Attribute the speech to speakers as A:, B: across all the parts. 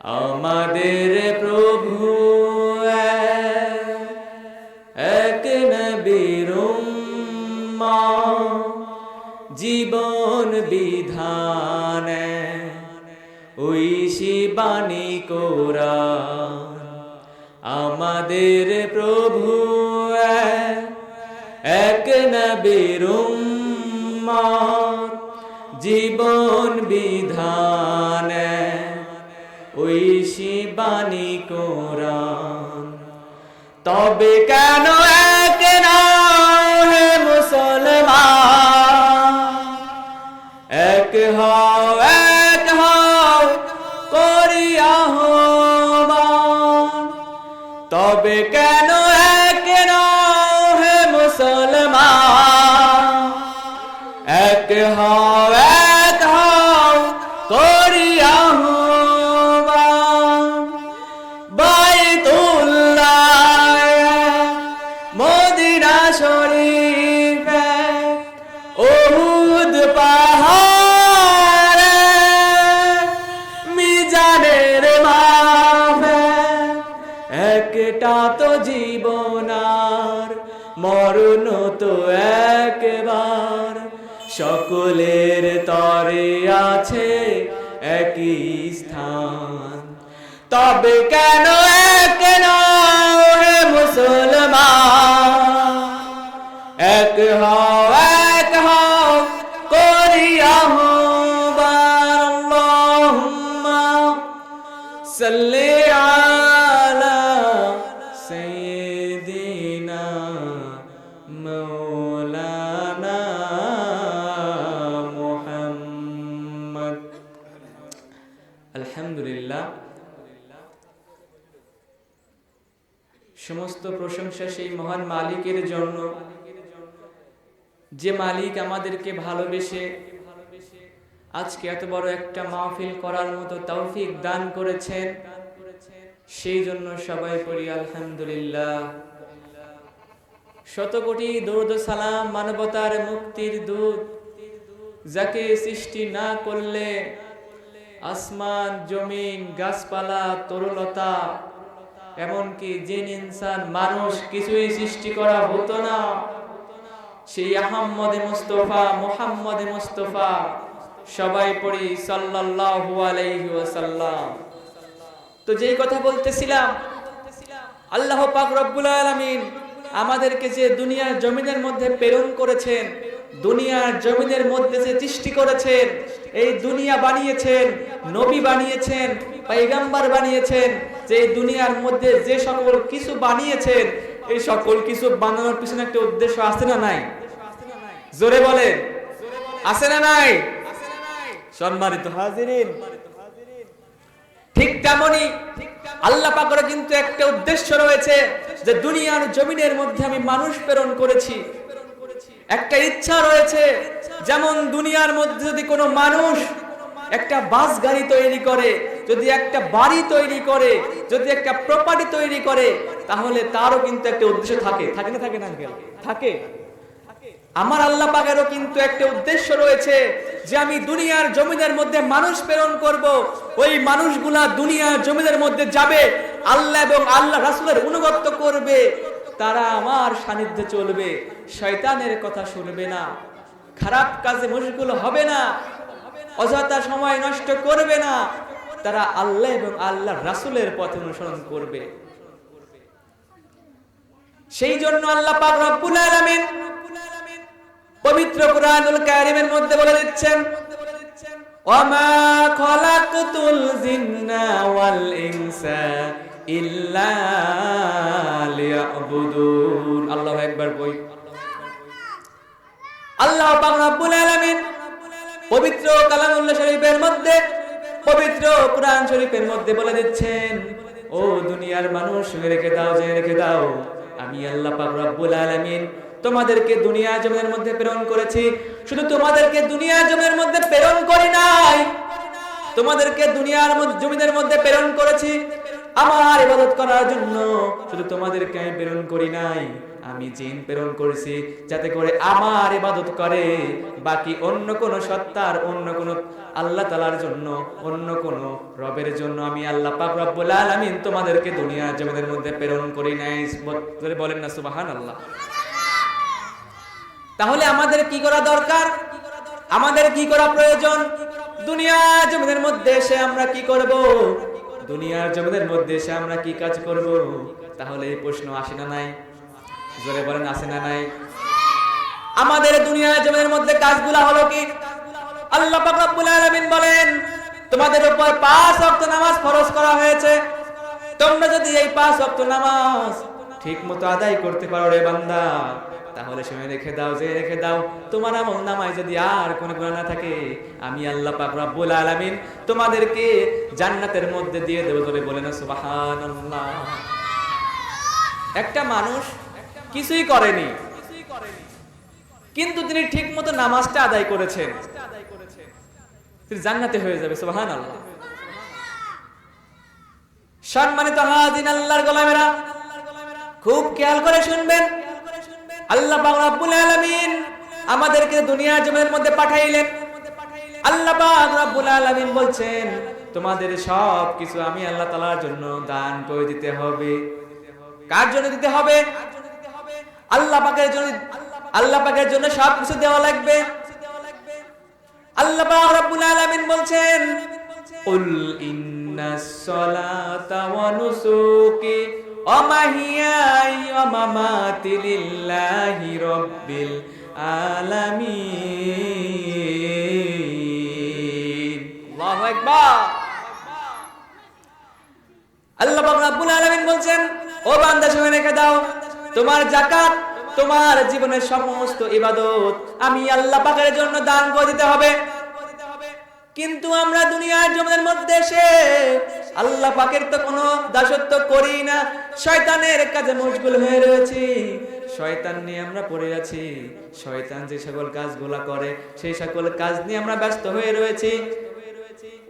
A: আমাদের প্রভু এক জীবন বিধান ওই শিবানী কোরআন আমাদের প্রভু এক নবীর তবে কেন এক হে মুসলমান এক হও এক হও করিয়া। তবে কেন তবে কেন যে মালিক আমাদেরকে ভালোবেসে আজকে এত বড় একটা মাহফিল করার মতো তৌফিক দান করেছেন, সেই জন্য সবাই পড়ি আলহামদুলিল্লাহ। শত কোটি দৌড় সালাম মানবতার মুক্তির দূত, যাকে সৃষ্টি না করলে আসমান, জমিন, গাছপালা তরুলতা এমনকি জিন, ইনসান, মানুষ কিছুই সৃষ্টি করা হতো না। সেই আহম্মদ মুস্তফা, মুহাম্মদ মুস্তফা, সবাই পড়ি সাল্লাল্লাহু আলাইহি ওয়াসাল্লাম। তো যেই কথা বলতেছিলাম, আল্লাহ পাক রব্বুল আলামিন আমাদেরকে যে দুনিয়ার জমিনের মধ্যে প্রেরণ করেছেন, দুনিয়ার জমিনের মধ্যে যে সৃষ্টি করেছেন, এই দুনিয়া বানিয়েছেন, নবী বানিয়েছেন, পয়গাম্বার বানিয়েছেন যে দুনিয়ার মধ্যে যে সকল কিছু বানিয়েছেন এই সকল কিছু বানানোর পিছনে একটা উদ্দেশ্য আছে না নাই? জোরে বলেন আছে না নাই? সম্মানিত হাজিরিন। ঠিক তেমনি আল্লাহ পাকের কিন্তু একটা উদ্দেশ্য রয়েছে যে দুনিয়ার জমিনের মধ্যে আমি মানুষ প্রেরণ করেছি। একটা ইচ্ছা রয়েছে, যেমন দুনিয়ার মধ্যে যদি কোনো মানুষ একটা বাস গাড়ি তৈরি করে, যদি একটা বাড়ি তৈরি করে, যদি একটা প্রপার্টি তৈরি করে তাহলে তারও কিন্তু একটা উদ্দেশ্য থাকে। থাকে না থাকে না? থাকে আমার আল্লাহ পাকেরও কিন্তু একটা উদ্দেশ্য রয়েছে যে আমি দুনিয়ার জমিনের মধ্যে মানুষ প্রেরণ করব। ওই মানুষগুলা দুনিয়ার জমিনের মধ্যে যাবে, আল্লাহ এবং আল্লাহ রাসূলের অনুগত্য করবে। তারা আমার সান্নিধ্যে চলবে। শয়তানের কথা শুনবে না। খারাপ কাজে মশগুল হবে না। অযথা সময় নষ্ট করবে না। তারা আল্লাহ এবং আল্লাহ রাসূলের পথ অনুসরণ করবে। সেই জন্য আল্লাহ পাক রব্বুল আলামিন পবিত্র কুরআনুল কারীমের মধ্যে বলে দিচ্ছেন ওয়ামা খলাকতুল জিন্না ওয়াল ইনসা ইল্লা লিয়াবুদুন। আল্লাহু আকবার বই। আল্লাহ পাক রব্বুল আলামিন পবিত্র কালামুল্লাহ শরীফের মধ্যে, পবিত্র কোরআন শরীফের মধ্যে বলে দিচ্ছেন, ও দুনিয়ার মানুষ, রেখে দাও, যে রেখে দাও। আমি আল্লাহ পাক রব্বুল আলামিন তোমাদেরকে দুনিয়া জমিনের মধ্যে প্রেরণ করেছি। শুধু তোমাদেরকে দুনিয়া জমিনের মধ্যে প্রেরণ করি নাই, তোমাদেরকে দুনিয়ার মধ্যে জমিনের মধ্যে প্রেরণ করেছি। আমার ইবাদত করার জন্য শুধু তোমাদেরকে আমি প্রেরণ করি নাই। আমি জিন প্রেরণ করেছি যাতে করে আমার ইবাদত করে। বাকি অন্য কোন সত্তার, অন্য কোন আল্লাহ তালার জন্য, অন্য কোন রবের জন্য আমি আল্লাহ পাক রব্বুল আলামিন তোমাদেরকে দুনিয়া জমিনের মধ্যে প্রেরণ করি নাই। বলে বলেন না সুবাহান আল্লাহ তাহলে আমাদের কি করা দরকার? আমাদের কি করা প্রয়োজন? দুনিয়া জমিনের মধ্যে এসে আমরা কি করব? দুনিয়ার জমিনের মধ্যে এসে আমরা কি কাজ করব? তাহলে এই প্রশ্ন আসে না নাই। জোরে বলেন আসে না নাই? আমাদের দুনিয়া জমিনের মধ্যে কাজগুলা হলো কি? আল্লাহ পাক রব্বুল আলামিন বলেন, তোমাদের উপর পাঁচ ওয়াক্ত নামাজ ফরজ করা হয়েছে। তোমরা যদি এই পাঁচ ওয়াক্ত নামাজ ঠিক মতো আদায় করতে পারো রে বান্দা, তাহলে সময় রেখে দাও যে রেখে দাও। তোমার আমল নামায় যদি আর কোনো গুনাহ না থাকে, আমি আল্লাহ পাক রব্বুল আলামিন তোমাদেরকে জান্নাতের মধ্যে দিয়ে দেব বলে না, সুবহানাল্লাহ। একটা মানুষ কিছুই করেনি। কিন্তু তিনি ঠিক মতো নামাজটা আদায় করেছেন। তিনি জান্নাতে হয়ে যাবে, সুবহানাল্লাহ। সম্মানিত হাজিন আল্লাহর গোলামেরা, খুব খেয়াল করে শুনবেন। আল্লাহ আলামিন আমাদেরকে দুনিয়া জমিনের মধ্যে পাঠাইলেন। আল্লাহ পাক আলামিন বলছেন, তোমাদের সব কিছু আমি আল্লাহ তাআলার জন্য দান করে দিতে হবে। কার জন্য দিতে হবে? আল্লাহ পাকের জন্য আল্লাহ পাকের জন্য সব কিছু দেওয়া লাগবে। আল্লাহ পাক রব্বুল আলামিন বলছেন কুল ইন্নাস সালাতা ওয়া নুসুকি ওয়া মাহিয়াই ওয়া মামাতি লিল্লাহি রাব্বিল আলামিন। আল্লাহু আকবার। আল্লাহ পাক রব্বুল আলামিন বলছেন ও বান্দা শুনে রেখে দাও। তোমার যাকাত, তোমার জীবনের সমস্ত ইবাদত আমি আল্লাহ পাকের জন্য দান করে দিতে হবে। কিন্তু আমরা দুনিয়ার জমিনের মধ্যে এসে আল্লাহ পাকের তো কোনো দাসত্ব করি না। শয়তানের কাজে মশগুল হয়ে রয়েছি। শয়তান নিয়ে আমরা পড়ে আছি। শয়তান যে সকল কাজগুলা করে, সেই সকল কাজ নিয়ে আমরা ব্যস্ত হয়ে রয়েছি।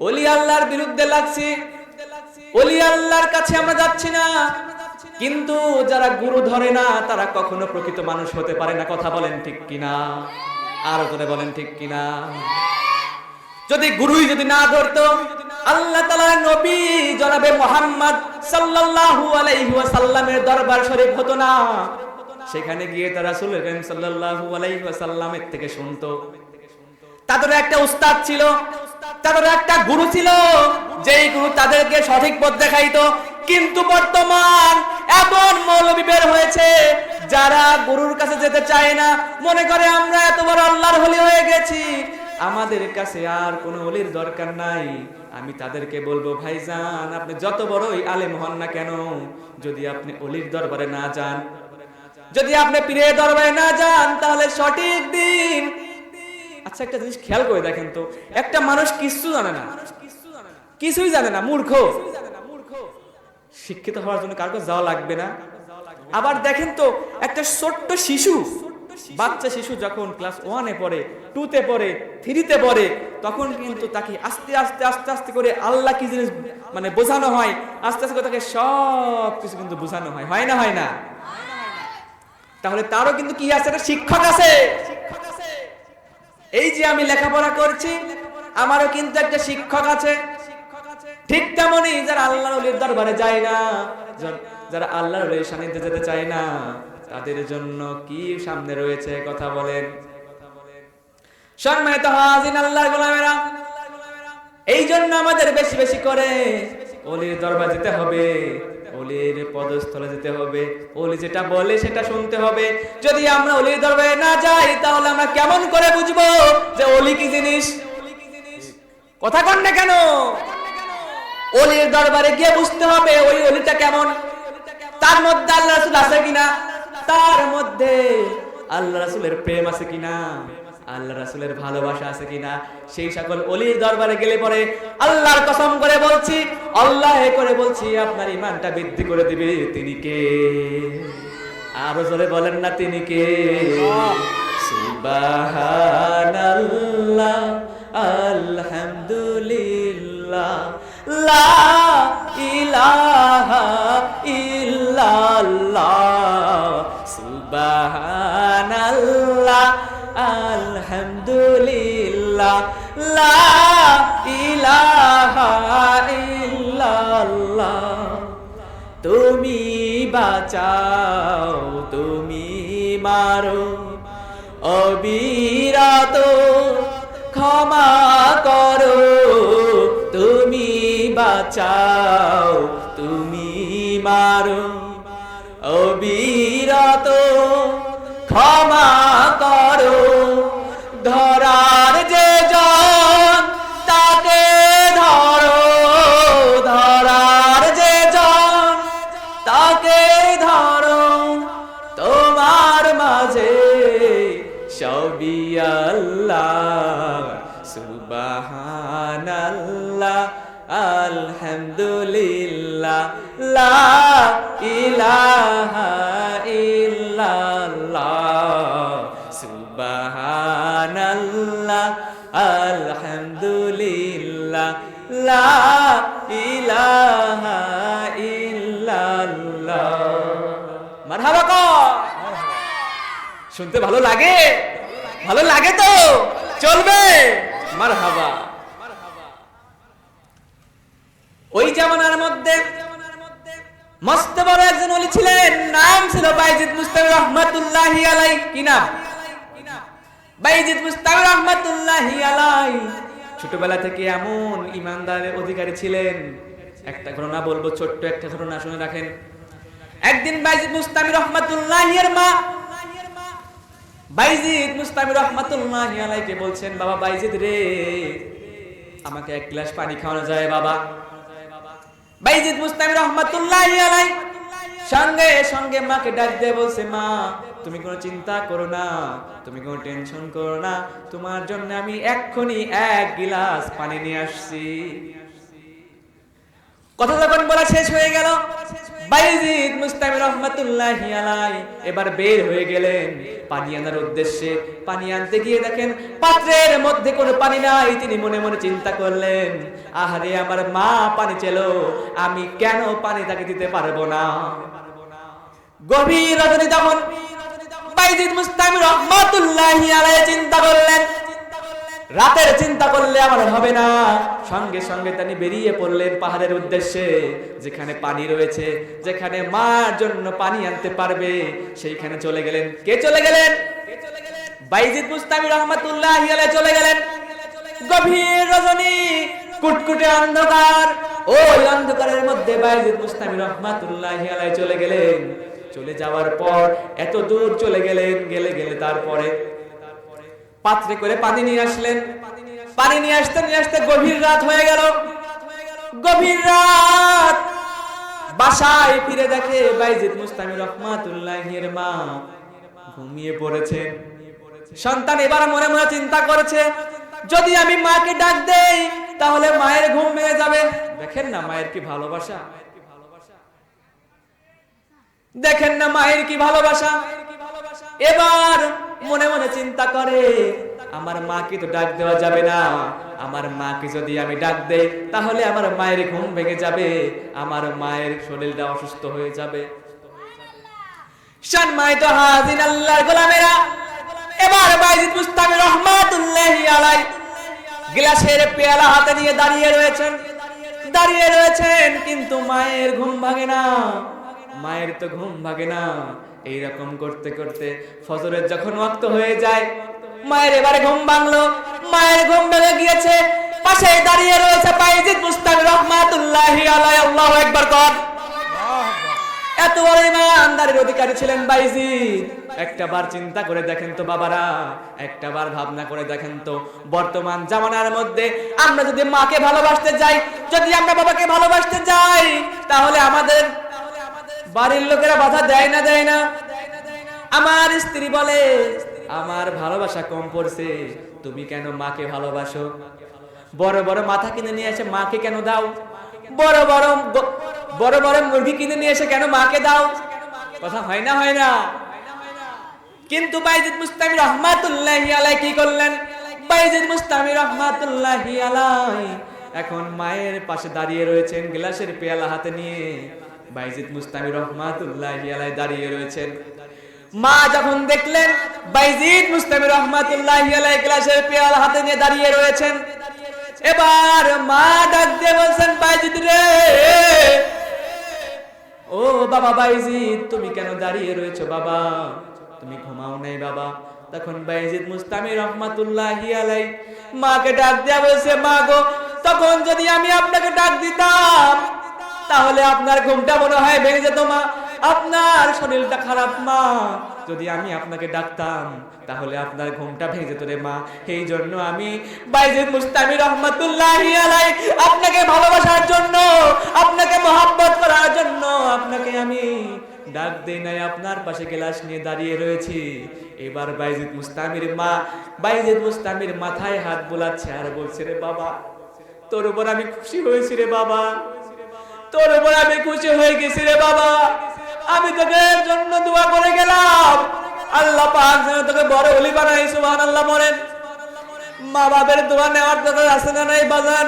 A: ওলি আল্লাহর বিরুদ্ধে লাগছি। ওলি আল্লাহর কাছে আমরা যাচ্ছি না। কিন্তু যারা গুরু ধরে না, তারা কখনো প্রকৃত মানুষ হতে পারে না। কথা বলেন ঠিক কিনা? আর করে বলেন ঠিক কিনা? যদি গুরুই যদি না ধরতো, আল্লাহ তাআলা নবী জনাবে মোহাম্মদ সাল্লাল্লাহু আলাইহি ওয়াসাল্লামের দরবার শরীফ হতো না। সেখানে গিয়ে তারা রাসূল সাল্লাল্লাহু আলাইহি ওয়াসাল্লামের থেকে শুনতো। তাদের একটা উস্তাদ ছিল তাদের একটা গুরু ছিল, যেই গুরু তাদেরকে সঠিক পথ দেখাইতো। কিন্তু বর্তমান এমন মৌলবী বের হয়েছে, যারা গুরুর কাছে যেতে চায় না। মনে করে আমরা এত বড় আল্লাহর হলি হয়ে গেছি। আমাদের কাছে আর কোনো অলির দরকার নাই। আমি তাদেরকে বলব, ভাইজান, আপনি যত বড়ই আলেম হন না কেন, যদি আপনি অলির দরবারে না যান, যদি আপনি পীরের দরবারে না যান, তাহলে সঠিক দিন আচ্ছা একটা জিনিস খেয়াল করে দেখেন তো। একটা মানুষ কিছু জানে না। কিছুই জানে না, মূর্খ। শিক্ষিত হওয়ার জন্য কারও যাওয়া লাগবে না। আবার দেখেন তো, একটা ছোট্ট শিশু, বাচ্চা শিশু যখন ক্লাস ওয়ানে পড়ে টুতে পড়ে থ্রিতে পড়ে, তখন কিন্তু তাকে আস্তে আস্তে আস্তে আস্তে করে আল্লাহ কি জিনিস মানে বোঝানো হয়? আস্তে আস্তে করে তাকে সব কিছু কিন্তু বোঝানো হয়। হয় না হয় না? তাহলে তারও কিন্তু কি আছে? একটা শিক্ষক আছে। এই যে আমি লেখাপড়া করছি, আমারও কিন্তু একটা শিক্ষক আছে। ঠিক তেমনই যারা আল্লাহর ওলির দরবারে যায় না, যার- ওলির সান্নিধ্যে যেতে চায় না, তাদের জন্য কি সামনে রয়েছে কথা বলেন। সম্মানিত হাজিন আল্লাহর গোলামেরা, এই জন্য আমাদের বেশি বেশি করে অলির দরবার যেতে হবে। অলির পদস্থলে যেতে হবে। অলি যেটা বলে সেটা শুনতে হবে। যদি আমরা অলির দরবারে না যাই, তাহলে আমরা কেমন করে বুঝব যে অলি কি জিনিস? কথা কন না কেন? অলির দরবারে গিয়ে বুঝতে হবে ওই অলিটা কেমন। তার মধ্যে আল্লাহ রাসূল আছে কিনা? তার মধ্যে আল্লাহ রাসূলের প্রেম আছে কিনা? আল্লাহ রাসূলের ভালোবাসা আছে কিনা? সেই সকল অলির দরবারে গেলে পরে আল্লাহর কসম করে বলছি আল্লাহ করে বলছি, আপনার ইমানটা বৃদ্ধি করে দিবে। তিনি কে? আরও জোরে বলেন না, তিনি কে? সুবহানাল্লাহ, আলহামদুলিল্লাহ, লা ইলাহা ইল্লাল্লাহ আলহামদুলিল্লাহ তুমি বাঁচাও তুমি মারো অবিরাত ক্ষমা করো। তুমি বাঁচাও তুমি মারো অবিরত ক্ষমা করো। ধরার যে জন, তাকে ধরো। ধরার যে জন, তাকে ধরো। তোমার মাঝে সবই আল্লাহ, সুবহানাল্লাহ, আলহামদুলিল্লাহ, লা ইলাহা সুবহানাল্লাহ, আলহামদুলিল্লাহ, লা মারহাবা শুনতে ভালো লাগে? ভালো লাগে তো? চলবে? মার হাবা ওই জামানার মধ্যে মস্ত বড় একজন ছিলেন, নাম ছিল বাইজিদ মুস্তামি রহমাতুল্লাহি আলাই কি রহমাতুল্লাহি ছোটবেলা থেকে এমন ইমানদারের অধিকারী ছিলেন। একটা ঘটনা বলব, ছোট্ট একটা ঘটনা শুনে রাখেন। একদিন বাইজিদ মুস্তামি রহমাতুল্লাহির মা বাইজিদ মুস্তামি রহমাতুল্লাহি আলাইকে বলছেন, বাবা বাইজিদ রে, আমাকে এক গ্লাস পানি খাওয়ানো যায় বাবা। বাইজিদ মুস্তামি রহমাতুল্লাহি আলাই সঙ্গে সঙ্গে মাকে ডাক দিয়ে বলছে, মা তুমি কোনো চিন্তা করো না, তুমি কোনো টেনশন করো না। তোমার জন্য আমি এক্ষুনি এক গিলাস পানি নিয়ে আসছি। কথা যখন বলা শেষ হয়ে গেল, বাইজিদ মুস্তামি রহমাতুল্লাহি আলাই এবার বের হয়ে গেলেন পানি আনার উদ্দেশ্যে। পানি আনতে গিয়ে দেখেন পাত্রের মধ্যে কোনো পানি নাই, তিনি মনে মনে চিন্তা করলেন, আহারে আমার মা পানি চেলো, আমি কেন পানি তাকে দিতে পারব না? গভীর রজনী তখন রাতের চিন্তা করলে আমার হবে না। সঙ্গে সঙ্গে তিনি বেরিয়ে পড়লেন পাহাড়ের উদ্দেশ্যে, যেখানে পানি রয়েছে, যেখানে মার জন্য পানি আনতে পারবে, সেইখানে চলে গেলেন। কে চলে গেলেন? বাইজিদ মুস্তামি রহমাতুল্লাহ চলে গেলেন। অন্ধকারের মধ্যে বাইজিদ মুস্তামি রহমাতুল্লাহ চলে গেলেন। চলে যাওয়ার পর এত দূর চলে গেলেন, গেলে গেলে তারপরে পাত্রে করে পানি নিয়ে আসলেন। পানি নিয়ে আসতে নিয়ে আসতে গভীর রাত হয়ে গেল। গভীর রাত। বাসায় ফিরে দেখে বাইজিদ মুস্তামি রহমাতুল্লাহের মা ঘুমিয়ে পড়েছে। সন্তান এবার মনে মনে চিন্তা করেছে, যদি আমি মাকে ডাক দেই, তাহলে মায়ের ঘুম ভেঙে যাবে। দেখেন না মায়ের কি ভালোবাসা। দেখেন না মায়ের কি ভালোবাসা? এবার মনে মনে চিন্তা করে, আমার মাকে তো ডাক দেওয়া যাবে না। আমার মাকে যদি আমি ডাক দেই, তাহলে আমার মায়ের ঘুম ভেঙে যাবে, আমার মায়ের শরীরটা অসুস্থ হয়ে যাবে। সম্মানিত হাজির আল্লাহর গোলামেরা, এবার বাইজিদ রহমাতুল্লাহি আলাই গ্লাসের পেয়ালা হাতে নিয়ে দাঁড়িয়ে রয়েছেন। দাঁড়িয়ে রয়েছেন, কিন্তু মায়ের ঘুম ভাঙে না। মায়ের তো ঘুম ভাঙে না। এইরকম করতে করতে ফজরের যখন ওয়াক্ত হয়ে যায়, মায়ের এবারে ঘুম ভাঙলো। মায়ের ঘুম ভেঙে গিয়েছে। পাশে দাঁড়িয়ে রয়েছে বাইজিদ মুস্তামি রহমাতুল্লাহি আলাই আল্লাহু আকবার কর। এত বড় ইমানদারের অধিকারী ছিলেন বাইজিদ একটা বার চিন্তা করে দেখেন তো বাবারা, একটা বার ভাবনা করে দেখেন তো বর্তমান জামানার মধ্যে আমরা যদি মাকে ভালোবাসতে যাই, যদি আমরা বাবাকে ভালোবাসতে যাই, তাহলে আমাদের বাড়ির লোকেরা বাধা দেয় না দেয় না। আমার স্ত্রী বলে, আমার ভালোবাসা কম পড়ছে, তুমি কেন মাকে ভালোবাসো? বড় বড় মাথা কিনে নিয়ে এসে মাকে কেন দাও? বড় বড় বড় বড় মুরগি কিনে নিয়ে এসে কেন মাকে দাও? কথা হয় না হয় না। কিন্তু বাইজিদ মুস্তামি রহমাতুল্লাহি আলাই কি করলেন? বাইজিদ মুস্তামি রহমাতুল্লাহি আলাই এখন মায়ের পাশে দাঁড়িয়ে রয়েছেন, গ্লাসের পেয়ালা হাতে নিয়ে। বাইজিদ মুস্তামি রহমাতুল্লাহি আলাই দাঁড়িয়ে রয়েছেন। মা যখন দেখলেন বাইজিদ মুস্তামি রহমাতুল্লাহি আলাই গ্লাসের পেয়ালা হাতে নিয়ে দাঁড়িয়ে রয়েছেন, এবার মা ডাক দিয়ে বলছেন, বাইজিদ রে! ও বাবা বাইজিদ, তুমি কেন দাঁড়িয়ে রয়েছো বাবা? তুমি ঘুমাও নাই বাবা। তখন বাইজিদ মুস্তামি রহমাতুল্লাহি আলাই মাকে ডাক দেয়া বলছে, মা গো, তখন যদি আমি আপনাকে ডাক দিতাম তাহলে আপনার ঘুমটা মনে হয় ভেঙে যেত মা। আপনার শরীরটা খারাপ মা। যদি আমি আপনাকে ডাকতাম, তাহলে আপনার ঘুমটা ভেঙে যেত রে মা। এই জন্য আমি বাইজিদ মুস্তামি রহমাতুল্লাহি আপনাকে ভালোবাসার জন্য, আপনাকে মহাব্বত করার জন্য, আপনাকে আমি ডাক দেই নাই, আপনার পাশে গ্লাস নিয়ে দাঁড়িয়ে রয়েছি। এবার বাইজিদ মুস্তামির মা বাইজিদ মুস্তামির মাথায় হাত বোলাচ্ছে আর বলছে, রে বাবা, তোর উপর আমি খুশি হয়েছি রে বাবা। তোর উপর আমি খুশি হয়ে গেছি রে বাবা। আমি তোকে জন্য দোয়া করে গেলাম। আল্লাহ পাক যেন তোকে বড় অলি বানাই সুবহানাল্লাহ বলেন। মা বাবার দোয়া নেওয়ার দরকার আছে না নাই, বাজান?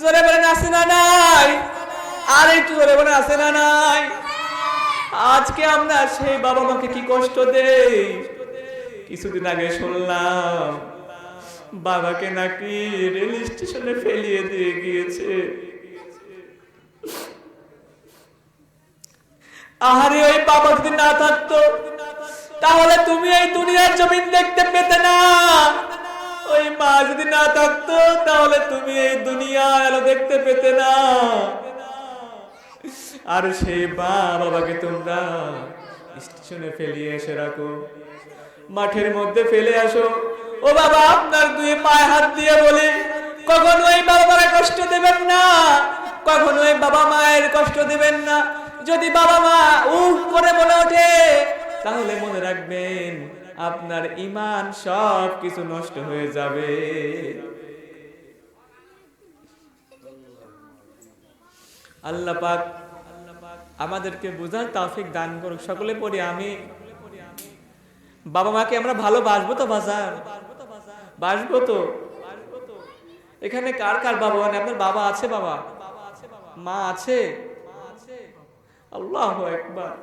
A: জোরে বলেন, আছে না নাই? আর একটু জোরে বলেন, আছে না নাই? আজকে আমরা সেই বাবা মাকে কি কষ্ট দেই? কিছুদিন আগে শুনলাম, বাবাকে নাকি রেল স্টেশনে ফেলিয়ে দিয়ে গিয়েছে। আহারে, ওই বাবা যদি না থাকতো, তাহলে তুমি এই দুনিয়ার জমিন দেখতে পেতে না। ওই মা যদি না থাকতো, তাহলে তুমি এই দুনিয়া এলো দেখতে পেতে না। আর সেই মা বাবাকে তোমরা স্টেশনে ফেলিয়ে এসে রাখো। মাঠের মধ্যে ফেলে আসো। ও বাবা, আপনার দুই পায়ে হাত দিয়ে বলি, কখনো ওই বাবারা কষ্ট দেবেন না। কখনো ওই বাবা মায়ের কষ্ট দিবেন না। যদি বাবা মা উহ করে বলে ওঠে, তাহলে মনে রাখবেন আপনার ইমান সব কিছু নষ্ট হয়ে যাবে। আল্লাহ পাক আমাদেরকে বোঝার তাফিক দান করুক। সকলে পড়ি আমি। বাবা মাকে আমরা ভালো বাসবো তো বাজার? বাসবো তো? এখানে কার কার বাবা? মানে আপনার বাবা আছে বাবা? মা আছে? আল্লাহ একবার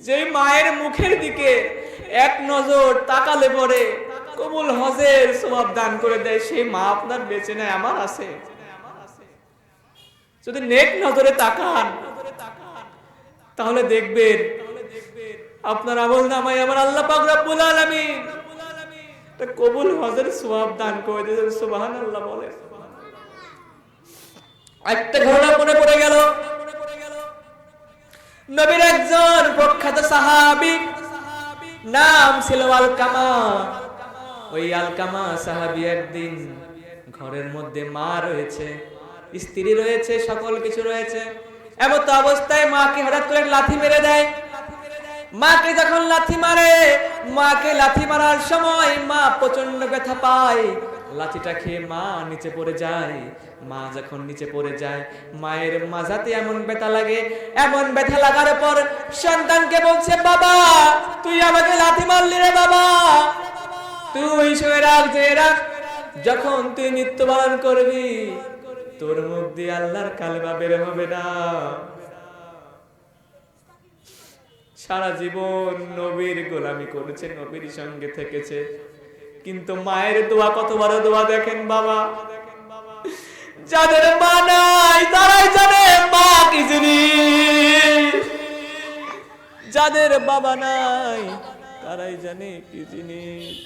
A: যে মায়ের মুখের দিকে এক নজর তাকালে পরে কবুল হজের সবাব দান করে দেয়, সেই মা আপনার বেঁচে নেয়, আমার আছে। যদি নেক নজরে তাকান, তাহলে দেখবেন আপনার আমল নামাই আমার আল্লাহ পাক রব্বুল আলামিন। কবুল হজের সওয়াব দান করে দিয়েছেন, সুবহানাল্লাহ বলে একটা ঘটনা মনে পড়ে গেল। নবীর একজন প্রখ্যাত সাহাবি, নাম ছিল আলকামা। ওই আলকামা সাহাবি একদিন ঘরের মধ্যে মা রয়েছে, স্ত্রী রয়েছে, সকল কিছু রয়েছে। এমন তো অবস্থায় মাকে হঠাৎ করে লাথি মেরে দেয়। মাকে যখন লাথি মারে, মাকে লাথি মারার সময় মা প্রচণ্ড ব্যথা পায়। লাথিটা খেয়ে মা নিচে পড়ে যায়। মা যখন নিচে পড়ে যায়, মায়ের মাজাতে এমন ব্যথা লাগে। এমন ব্যথা লাগার পর সন্তানকে বলছে, বাবা, তুই আমাকে লাথি মারলি রে বাবা। তুই শুয়ে রাখ যে রাখ। যখন তুই মৃত্যুবরণ করবি, তোর মুখ দিয়ে আল্লাহর কালেমা বের হবে না। সারা জীবন নবীর গোলামি করেছে, নবীর সঙ্গে থেকেছে। কিন্তু মায়ের দোয়া কত বড় দোয়া দেখেন বাবা। যাদের মা নাই, তারাই জানে মা কি জিনিস। যাদের বাবা নাই, তারাই জানে কি জিনিস।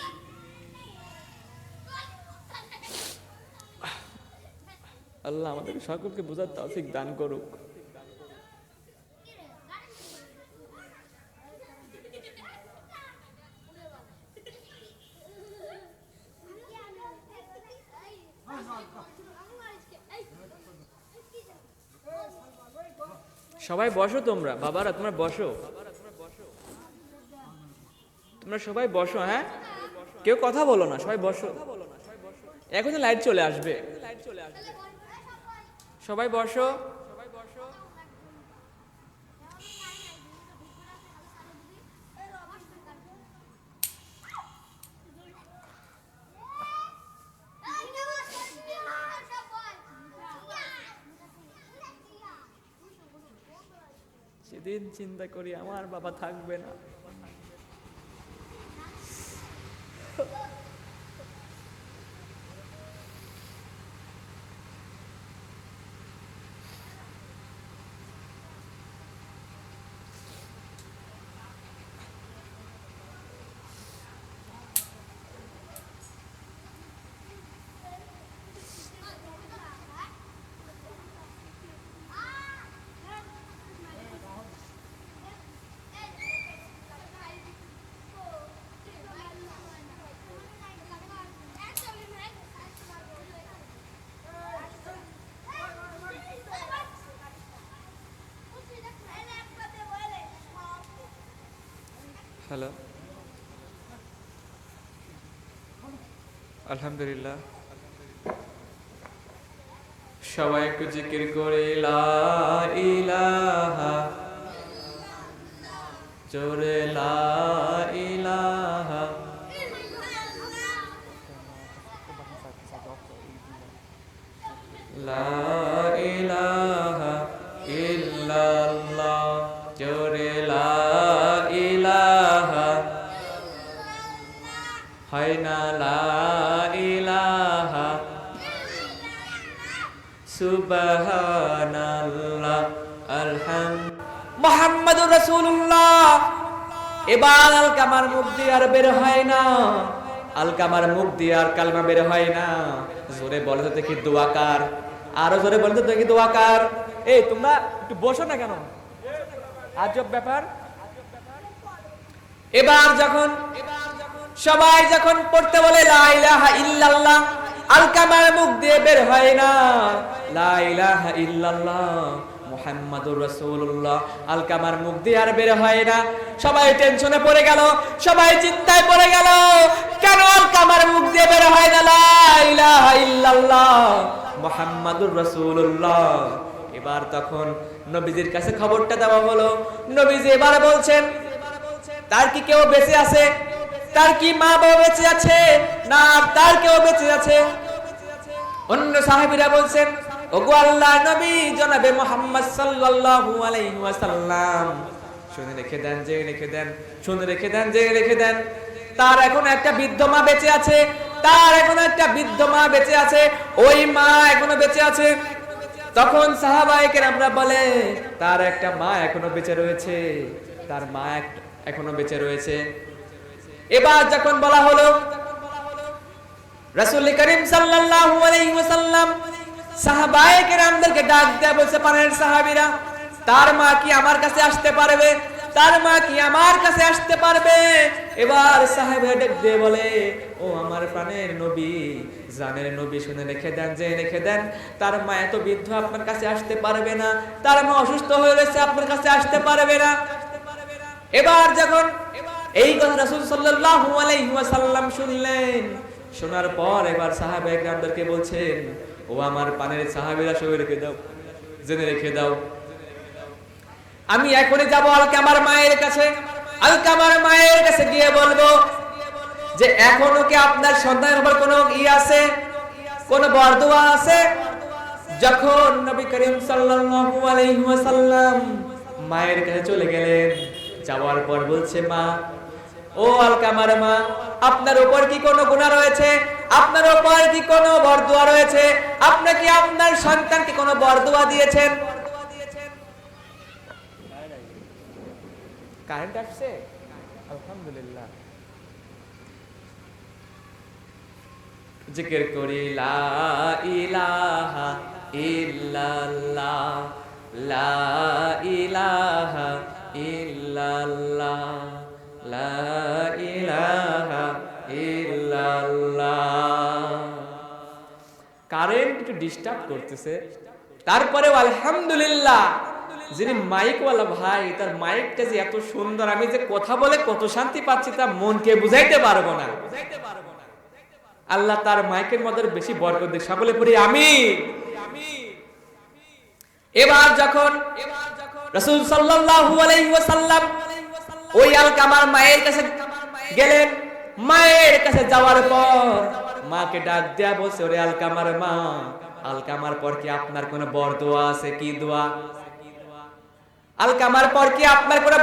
A: আল্লাহ আমাদের সকলকে বোঝার তৌফিক দান করুক। সবাই বসো তোমরা। বাবারা, তোমরা বসো। তোমরা সবাই বসো হ্যাঁ? কেউ কথা বলো না, সবাই বসো। এখন লাইট চলে আসবে। সবাই বসো। সেদিন চিন্তা করি আমার বাবা থাকবে না।
B: হ্যালো আলহামদুলিল্লাহ সবাই একটু জিকির করে ইলাহা জোরে ইলাহা লা
A: এবার আল কামার মুখ দিয়ে আর বের হয় না।
B: আল কামার মুখ দিয়ে আর কালমা বের হয় না। জোরে বলে তো দেখি দোয়াকার আরও জোরে বলে তো দেখি দোয়াকার
A: এই, তোমরা একটু বসো না কেন? আজব ব্যাপার। এবার যখন সবাই যখন পড়তে বলে, লা ইলাহা ইল্লাল্লাহ আল কামার মুখ দিয়ে বের হয় না।
B: লা ইলাহা ইল্লাল্লাহ মুহাম্মাদুর রাসূলুল্লাহ। আল কামার মুখ দিয়ে আর বের হয় না।
A: সবাই টেনশনে পড়ে গেল, সবাই চিন্তায় পড়ে গেল, কেন আল কামার মুখ দিয়ে বের হয় না? ইল্লাল্লাহ,
B: মুহাম্মাদুর রাসূলুল্লাহ। এবার তখন নবীজির কাছে খবরটা দেওয়া হলো।
A: নবীজি এবার বলছেন, তার কি কেউ বেঁচে আছে? তার কি মা বাবা বেঁচে আছে? না তার কেউ বেঁচে আছে? অন্য সাহাবীরা বলছেন ওগো আল্লাহ নবী জনাবে মোহাম্মদ সাল্লাল্লাহু আলাইহি ওয়াসাল্লাম।
B: শুনে রেখে দেন যে রেখে দেন, শুনে রেখে দেন যে রেখে দেন।
A: তার এখন একটা বৃদ্ধ মা বেঁচে আছে, তার এখন একটা বৃদ্ধ মা বেঁচে আছে, ওই মা এখনও বেঁচে আছে। তখন সাহাবায়ে আমরা বলে,
B: তার একটা মা এখনও বেঁচে রয়েছে, তার মা এখনও বেঁচে রয়েছে।
A: এবার যখন বলা হলো, রাসূল করিম সাল্লাল্লাহু আলাইহি ওয়াসাল্লাম সাহাবায়ে কেরামদেরকে ডাক দেয়া বলছে পানের সাহাবীরা, তার মা কি আমার কাছে আসতে পারবে? তার মা কি আমার কাছে আসতে পারবে? এবার সাহাবে ডাক দিয়ে বলে,
B: ও আমার প্রাণের নবী, জানের নবী শুনে রেখে দেন, যে রেখে দেন, তার মা এত বৃদ্ধ আপনার কাছে আসতে পারবে না,
A: তার মা অসুস্থ হয়ে রয়েছে, আপনার কাছে আসতে পারবে না। এবার যখন এই কথা রাসূল সাল্লাল্লাহু আলাইহি ওয়াসাল্লাম শুনলেন,
B: শোনার পর এবার সাহাবে একরামদেরকে বলছেন ও আমার পানের সাহাবিরা সবে রেখে দাও, জেনে রেখে দাও।
A: আমি এখনই যাব আলকামার মায়ের কাছে। আলকামার মায়ের কাছে গিয়ে বলব যে এখনও কি আপনার সন্তানের উপর কোনো ই আছে? কোন বরদোয়া আছে? যখন নবী করিম সাল্লাল্লাহু আলাইহি ওয়াসাল্লাম
B: মায়ের কাছে চলে গেলেন, যাওয়ার পর বলছে, মা,
A: ও আলকামার মা, আপনার উপর কি কোনো গুনাহ রয়েছে? আপনার উপর কি? কোনো বরদোয়া রয়েছে? আপনি কি আপনার সন্তানকে কোনো বরদোয়া দিয়েছেন? কারেন্ট আসছে? আলহামদুলিল্লাহ।
B: জিকির করি, লা ইলাহা ইল্লাল্লাহ, লা ইলাহা ইল্লাল্লাহ, লা
A: ডিস্টার্ব করতেছে। তারপরেও আলহামদুলিল্লাহ, যিনি মাইকওয়ালা ভাই, তার মাইকটা যে এত সুন্দর, আমি যে কথা বলে কত শান্তি পাচ্ছি, তা মনকে বুঝাইতে পারব না। আল্লাহ তার মাইকের মধ্যে বেশি বরকত দিক, সকলে পড়ি আমি এবার যখন রাসূল সাল্লাল্লাহু আলাইহি ওয়াসাল্লাম ওই আলকামার মায়ের কাছে গেলেন, মায়ের কাছে যাওয়ার পর মাকে ডাক দেয়া বলছে, ওরে আলকামার মা আলকামার পর কি আপনার কোনো বর দোয়া আছে? কি দোয়া? আলকামার পর কি আপনার কোনো